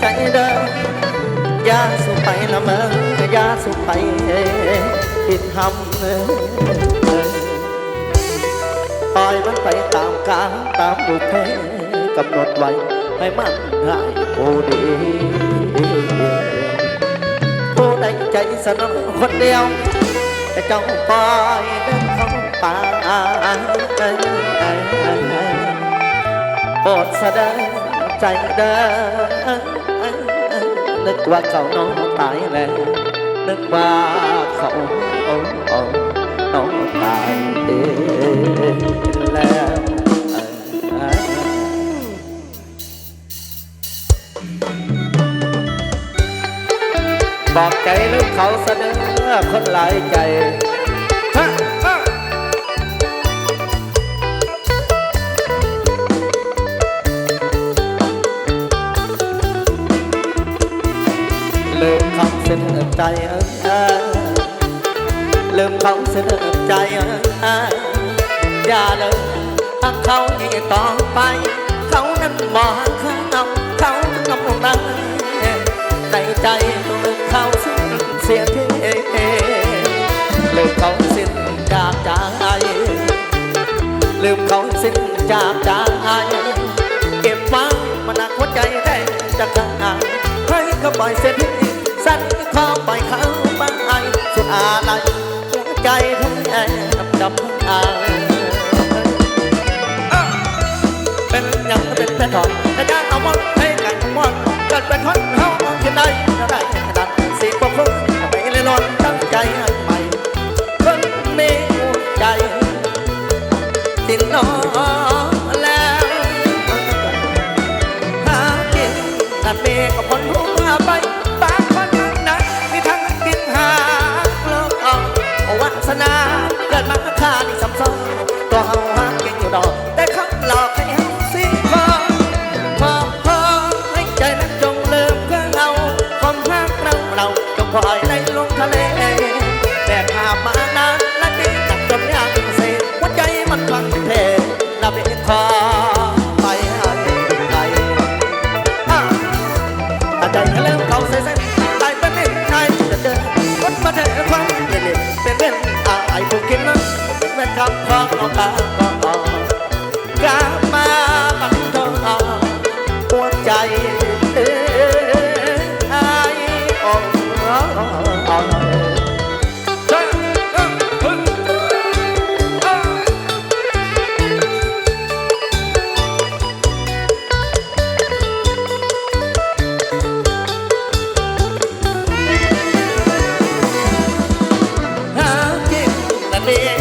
chạy đơ. Gia sụp phải là mơ, gia sụp phải thịt hầm tôi vẫn phải tạm cá tạm một thế, cầm nốt vậy hay mặn ngại cô đi cô đánh chạy sao nó khuất đeo trong voi đến không phá bột sao đây ใจเด้นึกว่าเขาน้องตายแล้วนึกว่าเขาน้องตายแล้วบอกใจลูกเขาเสนอคนหลายใจ ใจเลืมคำเสนอใจอย่าเลยหักเขาอีกต่อไป เขานั้นบอกเขาเอาเขากำลังได้ในใจตัวเขาสิ้นเสียทีลืมเขาสิ้นจากใจลืมเขาสิ้นจากใจเก็บไว้มาหนักหัวใจได้จะขนาดให้ก็ปล่อยเสียที สันขอปล่อยเขาไปสุดอะไรหัวใจทั้งแอบดำอาเป็นยังเป็นแพทอนแต่ยานเอาหมดให้กันมดเกิดเป็นคนเฮามองเห็นได้ได้ขนาดสิ่งพวกคุณไปเลยลอนตั้งใจให้ใหม่คนมีหัวใจสิ้นนอน มันฟังเพลงนับเป็นคอไปให้ไกลอาใจให้เริ่มเขาเส้นตายเป็นเล่นไทยจะเจอคนมาเถอะความเล่นเป็นเล่นไอ้ผู้คิดนั้นเป็นแม่ทัพของน้องตา bed.